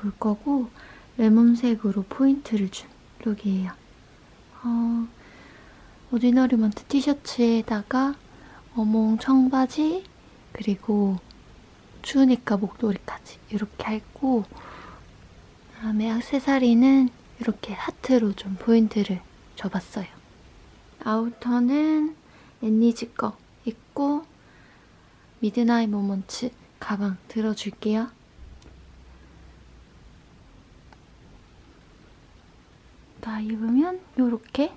볼 거고 레몬색으로 포인트를 준 룩이에요. 어, 오디너리먼트 티셔츠에다가 어몽 청바지 그리고 추우니까 목도리까지 이렇게 할고 그다음에 액세서리는 이렇게 하트로 좀 포인트를 줘봤어요. 아우터는 애니즈 거 입고 미드나잇 모먼츠 가방 들어줄게요. 다 입으면 요렇게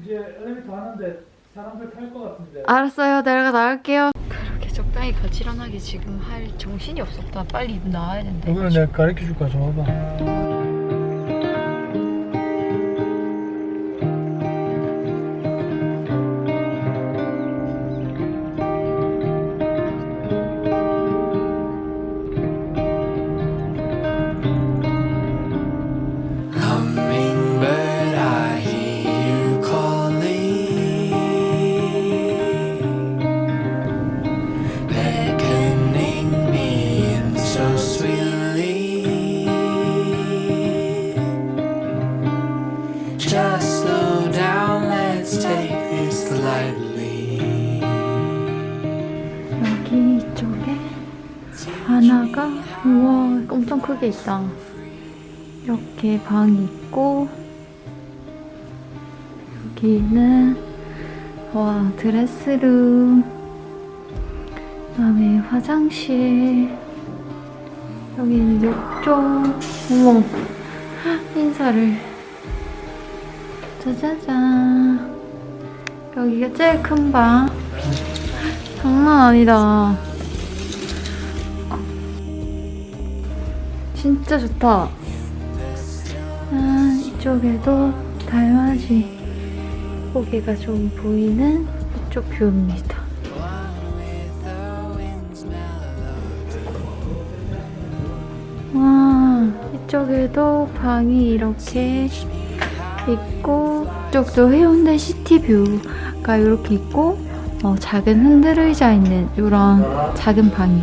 이제 엘리베이터 하는데 사람들 탈 것 같은데. 알았어요. 내가 나갈게요. 그렇게 적당히 가지런하게 지금 할 정신이 없었다. 빨리 입 나와야 된다. 여기는 내가 가르쳐 줄까? 줘봐. 하나가 우와 엄청 크게 있다. 이렇게 방이 있고 여기는 와 드레스룸. 그다음에 화장실. 여기는 욕조. 어머 인사를. 짜자잔. 여기가 제일 큰 방. 장난 아니다 진짜 좋다 아, 이쪽에도 달맞이 고개가 좀 보이는 이쪽 뷰입니다. 와, 이쪽에도 방이 이렇게 있고, 이쪽도 해운대 시티뷰가 이렇게 있고, 어, 작은 흔들 의자 있는 이런 작은 방이.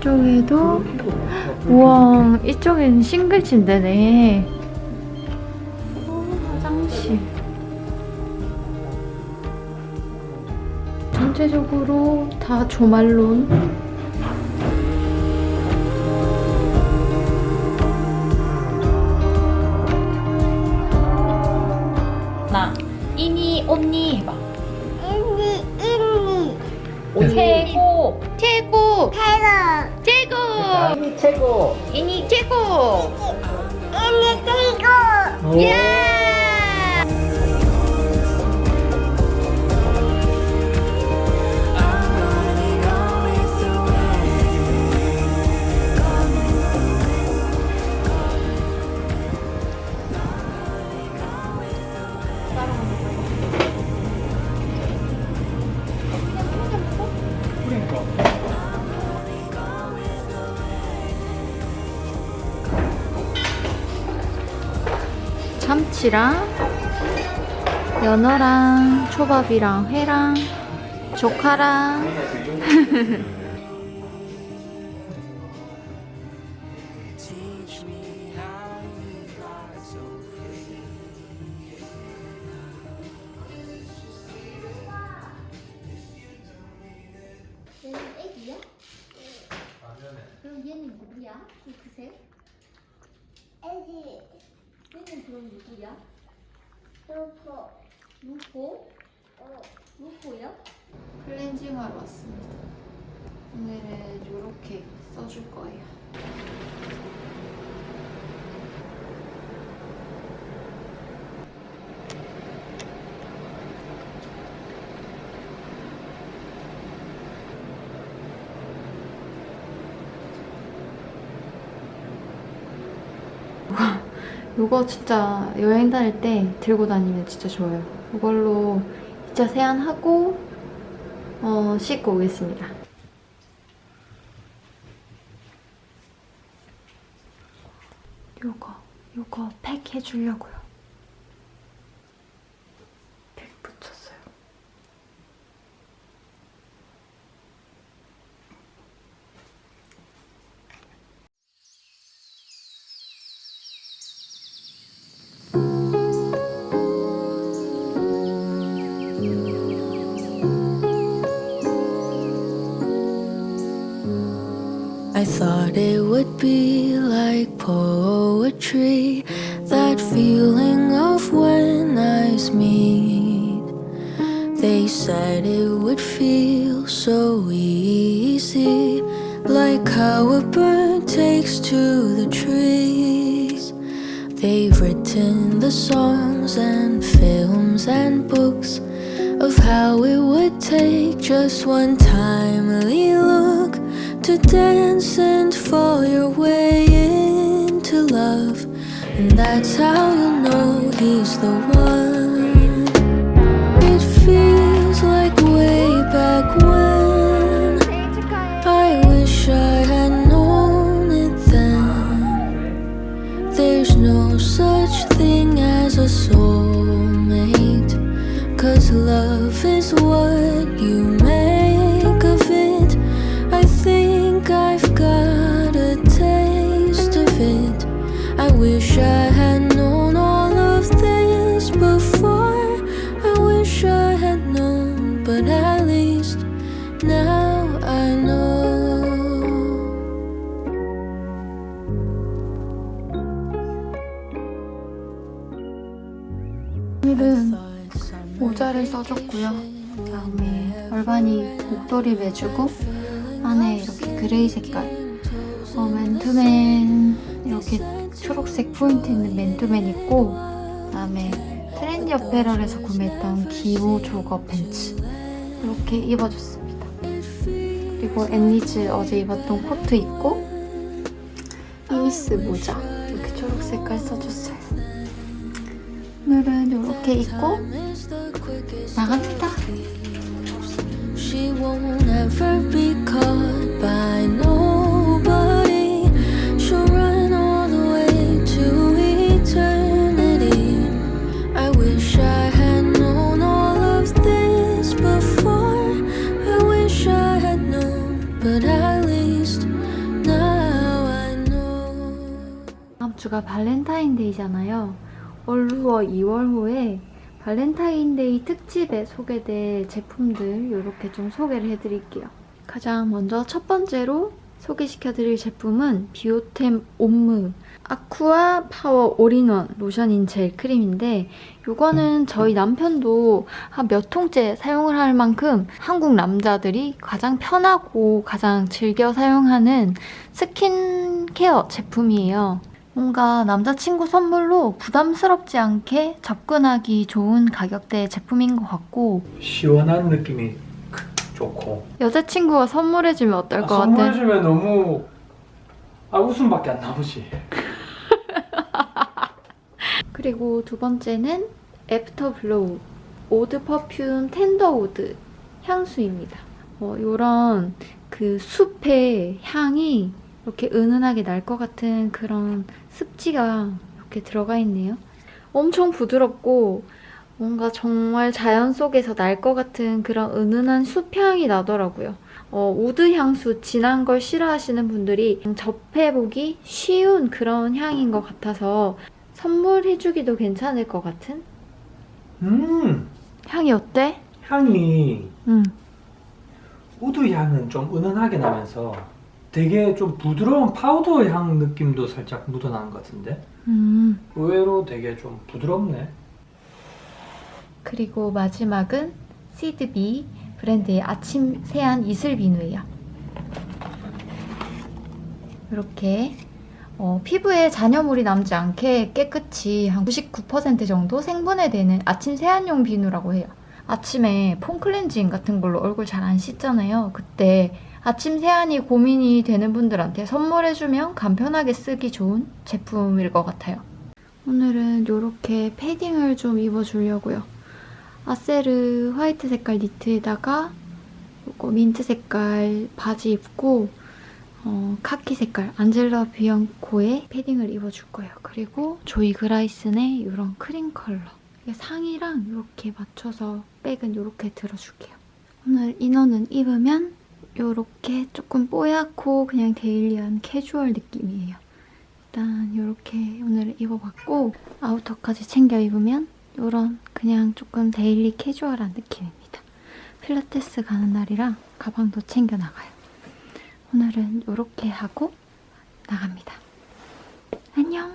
이쪽에도 우와, 이쪽에는 싱글 침대네. 어, 화장실. 전체적으로 다 조말론. 나 이니 언니 해봐. 인니 인니 최고 최고 태거 최고 아니 최고. 이니 최고. 인니 태거 예. 참치랑 연어랑 초밥이랑 회랑 조카랑 얘는 애기야? 그럼 얘는 누구야? 핑크색? 애기 얘는 그럼 누구야? 루포 루포? 어 루포야? 클렌징 하러 왔습니다. 오늘은 이렇게 써줄 거예요. 이거 진짜 여행 다닐 때 들고 다니면 진짜 좋아요. 이걸로 이차 세안하고 어, 씻고 오겠습니다. 요거, 요거 팩 해주려고요. Poetry, that feeling of when eyes meet. They said it would feel so easy, like how a bird takes to the trees. They've written the songs and films and books of how it would take just one timely look to dance and fall your way into love. And that's how you'll know he's the one. It feels like way 오늘은 모자를 써줬고요. 그다음에 얼반이 목도리 매주고 안에 이렇게 그레이 색깔 어, 맨투맨 이렇게 초록색 포인트 있는 맨투맨 있고 그다음에 트렌디 어페럴에서 구매했던 기모 조거 팬츠 이렇게 입어줬습니다. 그리고 앤니즈 어제 입었던 코트 입고 이미스 모자 이렇게 초록 색깔 써줬어요. 오늘은 이렇게 입고 나갑니다. She won't ever be caught by nobody. She'll run all the way to eternity. I wish I had known all of this before. I wish I had known, but at least now I know. 다음 주가 발렌타인데이잖아요. 얼루어 2월 호에 발렌타인데이 특집에 소개될 제품들 이렇게 좀 소개를 해드릴게요. 가장 먼저 첫 번째로 소개시켜드릴 제품은 비오템 옴무 아쿠아 파워 올인원 로션인 젤 크림인데 이거는 저희 남편도 한 몇 통째 사용을 할 만큼 한국 남자들이 가장 편하고 가장 즐겨 사용하는 스킨케어 제품이에요. 뭔가 남자친구 선물로 부담스럽지 않게 접근하기 좋은 가격대의 제품인 것 같고 시원한 느낌이 좋고 여자친구가 선물해주면 어떨 아, 것 같아? 선물해주면 너무 아 웃음밖에 안 나오지 그리고 두 번째는 애프터 블로우 오드 퍼퓸 텐더우드 향수입니다. 어, 이런 그 숲의 향이 이렇게 은은하게 날 것 같은 그런 습지가 이렇게 들어가 있네요. 엄청 부드럽고 뭔가 정말 자연 속에서 날 것 같은 그런 은은한 숲향이 나더라고요. 어, 우드 향수 진한 걸 싫어하시는 분들이 접해보기 쉬운 그런 향인 것 같아서 선물해주기도 괜찮을 것 같은? 음 향이 어때? 향이 응. 우드 향은 좀 은은하게 나면서 되게 좀 부드러운 파우더 향 느낌도 살짝 묻어나는 것 같은데 음. 의외로 되게 좀 부드럽네 그리고 마지막은 시드비 브랜드의 아침 세안 이슬 비누예요. 이렇게 어, 피부에 잔여물이 남지 않게 깨끗이 한 99% 정도 생분해 되는 아침 세안용 비누라고 해요. 아침에 폼 클렌징 같은 걸로 얼굴 잘 안 씻잖아요. 그때 아침 세안이 고민이 되는 분들한테 선물해주면 간편하게 쓰기 좋은 제품일 것 같아요. 오늘은 이렇게 패딩을 좀 입어주려고요. 아세르 화이트 색깔 니트에다가 요거 민트 색깔 바지 입고 어, 카키 색깔 안젤라 비앙코의 패딩을 입어줄 거예요. 그리고 조이 그라이슨의 이런 크림 컬러. 상의랑 이렇게 맞춰서 백은 이렇게 들어줄게요. 오늘 인어는 입으면 이렇게 조금 뽀얗고 그냥 데일리한 캐주얼 느낌이에요. 일단 이렇게 오늘 입어봤고 아우터까지 챙겨 입으면 이런 그냥 조금 데일리 캐주얼한 느낌입니다. 필라테스 가는 날이라 가방도 챙겨 나가요. 오늘은 이렇게 하고 나갑니다. 안녕.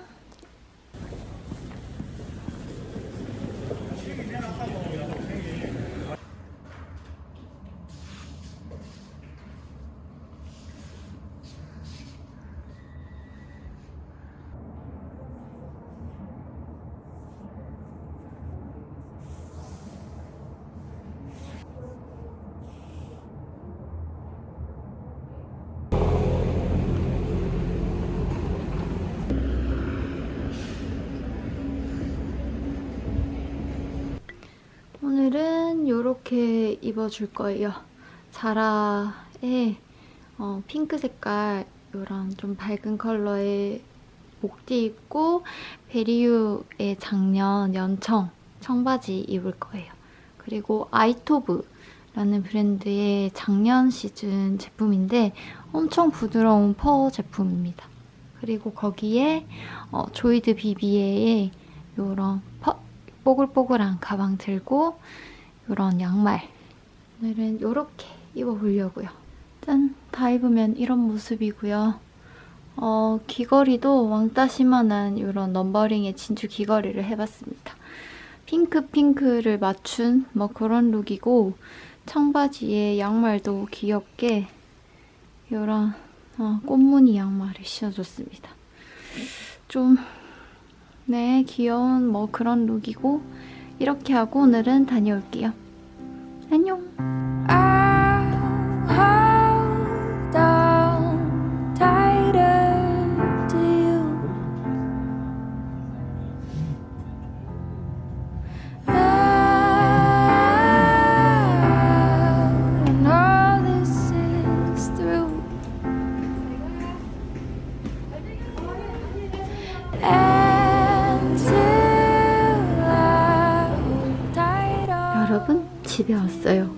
오늘은 이렇게 입어줄 거예요. 자라의 어, 핑크 색깔 이런 좀 밝은 컬러의 목티 입고 베리유의 작년 연청 청바지 입을 거예요. 그리고 아이토브라는 브랜드의 작년 시즌 제품인데 엄청 부드러운 퍼 제품입니다. 그리고 거기에 어, 조이드 비비에의 이런 퍼, 뽀글뽀글한 가방 들고 이런 양말 오늘은 이렇게 입어보려고요. 짠! 다 입으면 이런 모습이고요. 어, 귀걸이도 왕따시만한 이런 넘버링의 진주 귀걸이를 해봤습니다. 핑크 핑크를 맞춘 뭐 그런 룩이고 청바지에 양말도 귀엽게 이런 어, 꽃무늬 양말을 신어줬습니다. 좀 네, 귀여운 뭐 그런 룩이고 이렇게 하고 오늘은 다녀올게요. 안녕. 집에 왔어요.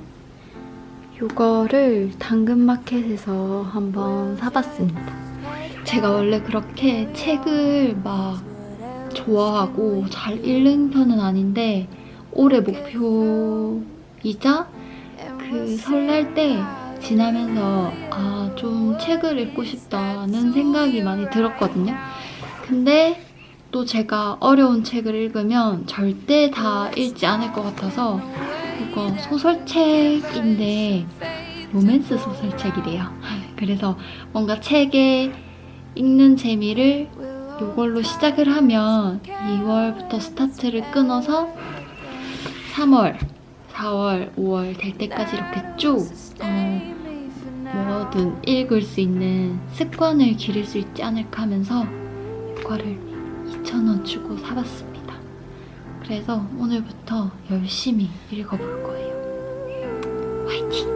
이거를 당근마켓에서 한번 사봤습니다. 제가 원래 그렇게 책을 막 좋아하고 잘 읽는 편은 아닌데 올해 목표이자 그 설날 때 지나면서 아 좀 책을 읽고 싶다는 생각이 많이 들었거든요. 근데 또 제가 어려운 책을 읽으면 절대 다 읽지 않을 것 같아서 이거 소설책인데 로맨스 소설책이래요. 그래서 뭔가 책에 읽는 재미를 이걸로 시작을 하면 2월부터 스타트를 끊어서 3월, 4월, 5월 될 때까지 이렇게 쭉 어, 뭐든 읽을 수 있는 습관을 기를 수 있지 않을까 하면서 이거를 2,000원 주고 사봤습니다. 그래서 오늘부터 열심히 읽어볼 거예요. 화이팅!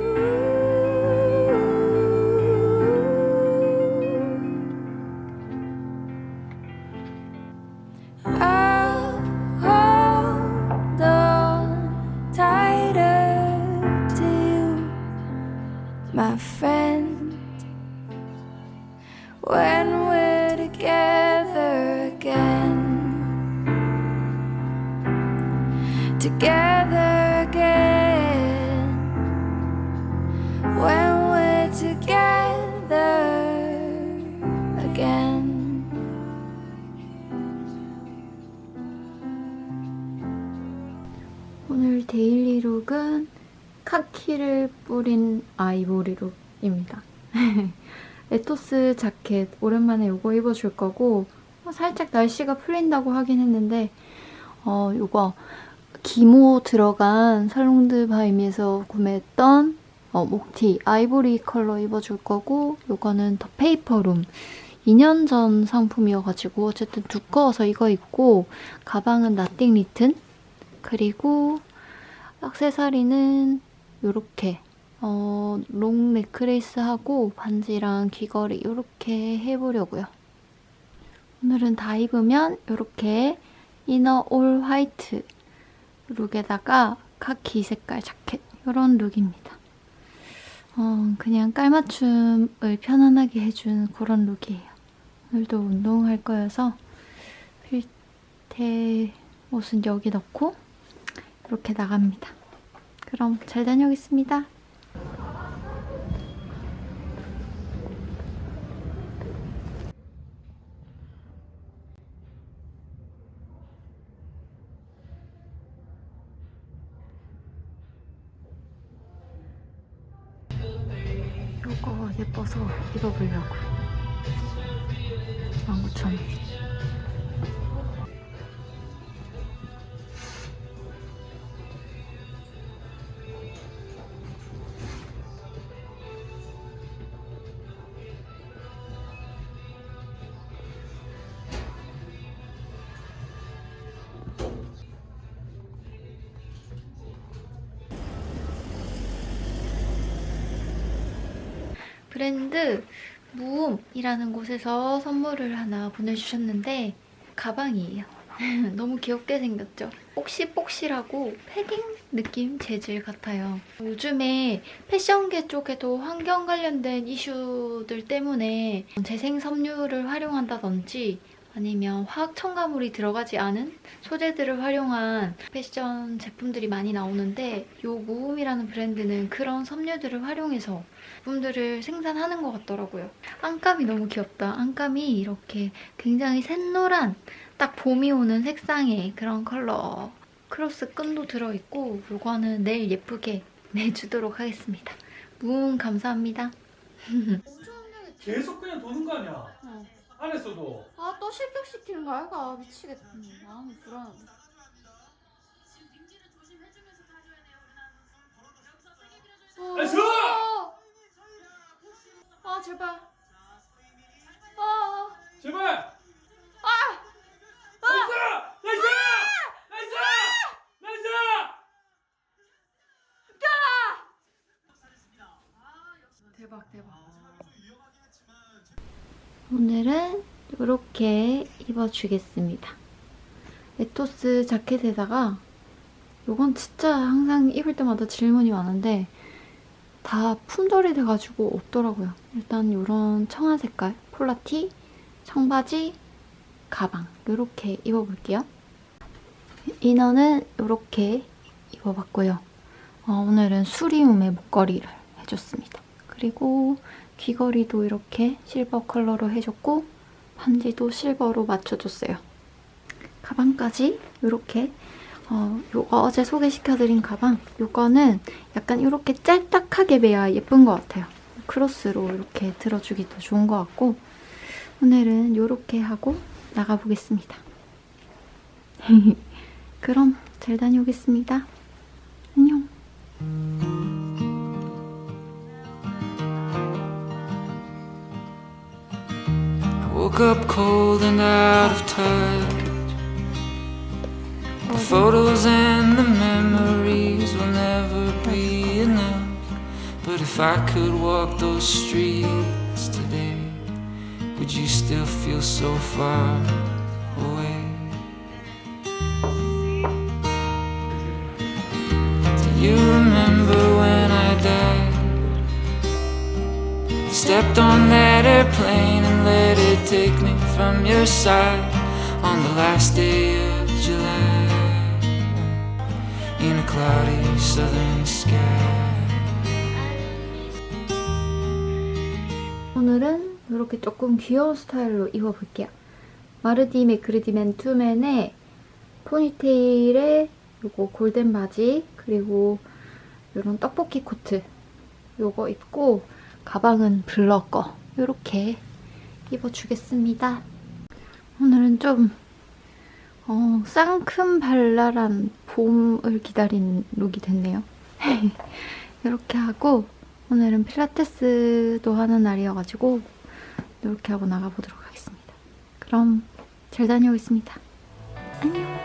My friend. When we're together together again. When we're together again. 오늘 데일리룩은 카키를 뿌린 아이보리 룩입니다. 에토스 자켓 오랜만에 이거 입어줄 거고 어, 살짝 날씨가 풀린다고 하긴 했는데 어 이거 기모 들어간 살롱드 바이미에서 구매했던 어, 목티 아이보리 컬러 입어줄 거고 이거는 더 페이퍼룸. 2년 전 상품이어가지고 어쨌든 두꺼워서 이거 입고 가방은 나띵 리튼 그리고 액세서리는 이렇게 어, 롱 넥크레이스 하고 반지랑 귀걸이 이렇게 해보려고요. 오늘은 다 입으면 이렇게 이너 올 화이트 룩에다가 카키 색깔 자켓 이런 룩입니다. 어, 그냥 깔맞춤을 편안하게 해준 그런 룩이에요. 오늘도 운동할 거여서 필테 옷은 여기 넣고 이렇게 나갑니다. 그럼 잘 다녀오겠습니다. 예 브랜드 무음이라는 곳에서 선물을 하나 보내주셨는데 가방이에요. 너무 귀엽게 생겼죠? 뽁시뽁시라고 패딩 느낌 재질 같아요. 요즘에 패션계 쪽에도 환경 관련된 이슈들 때문에 재생 섬유를 활용한다든지 아니면 화학 첨가물이 들어가지 않은 소재들을 활용한 패션 제품들이 많이 나오는데 이 무음이라는 브랜드는 그런 섬유들을 활용해서 제품들을 생산하는 것 같더라고요. 안감이 너무 귀엽다. 안감이 이렇게 굉장히 샛노란 딱 봄이 오는 색상의 그런 컬러 크로스 끈도 들어있고 이거는 내일 예쁘게 내주도록 하겠습니다. 무음 감사합니다. 계속 그냥 도는 거 아니야? 어. 안에서도. 아 또 실격시키는 거 알까? 미치겠다. 마음이 불안하다. 나이스! 아 제발. 아. 제발! 아! 나이스! 나이스! 나이스! 나이스! 대박 대박. 오늘은 이렇게 입어주겠습니다. 에토스 자켓에다가 이건 진짜 항상 입을 때마다 질문이 많은데 다 품절이 돼가지고 없더라고요. 일단 이런 청아 색깔 폴라티, 청바지, 가방 이렇게 입어볼게요. 이너는 이렇게 입어봤고요. 어, 오늘은 수리움의 목걸이를 해줬습니다. 그리고 귀걸이도 이렇게 실버 컬러로 해줬고 반지도 실버로 맞춰줬어요. 가방까지 이렇게 어, 요거 어제 소개시켜드린 가방 요거는 약간 이렇게 짤딱하게 매야 예쁜 것 같아요. 크로스로 이렇게 들어주기도 좋은 것 같고 오늘은 이렇게 하고 나가보겠습니다. 그럼 잘 다녀오겠습니다. 안녕. Woke up cold and out of touch. The photos and the memories will never be enough. But if I could walk those streets today, would you still feel so far away? Do you remember when I died? Stepped on that airplane and let it take me from your side on the last day of July in a cloudy southern sky. 오늘은 이렇게 조금 귀여운 스타일로 입어볼게요. 마르디 맥그리디 맨 투맨의 포니테일에 요거 골덴 바지 그리고 이런 떡볶이 코트 요거 입고 가방은 블러 거 이렇게 입어주겠습니다. 오늘은 좀 어, 쌍큼발랄한 봄을 기다린 룩이 됐네요. 이렇게 하고 오늘은 필라테스도 하는 날이어가지고 이렇게 하고 나가보도록 하겠습니다. 그럼 잘 다녀오겠습니다. 안녕!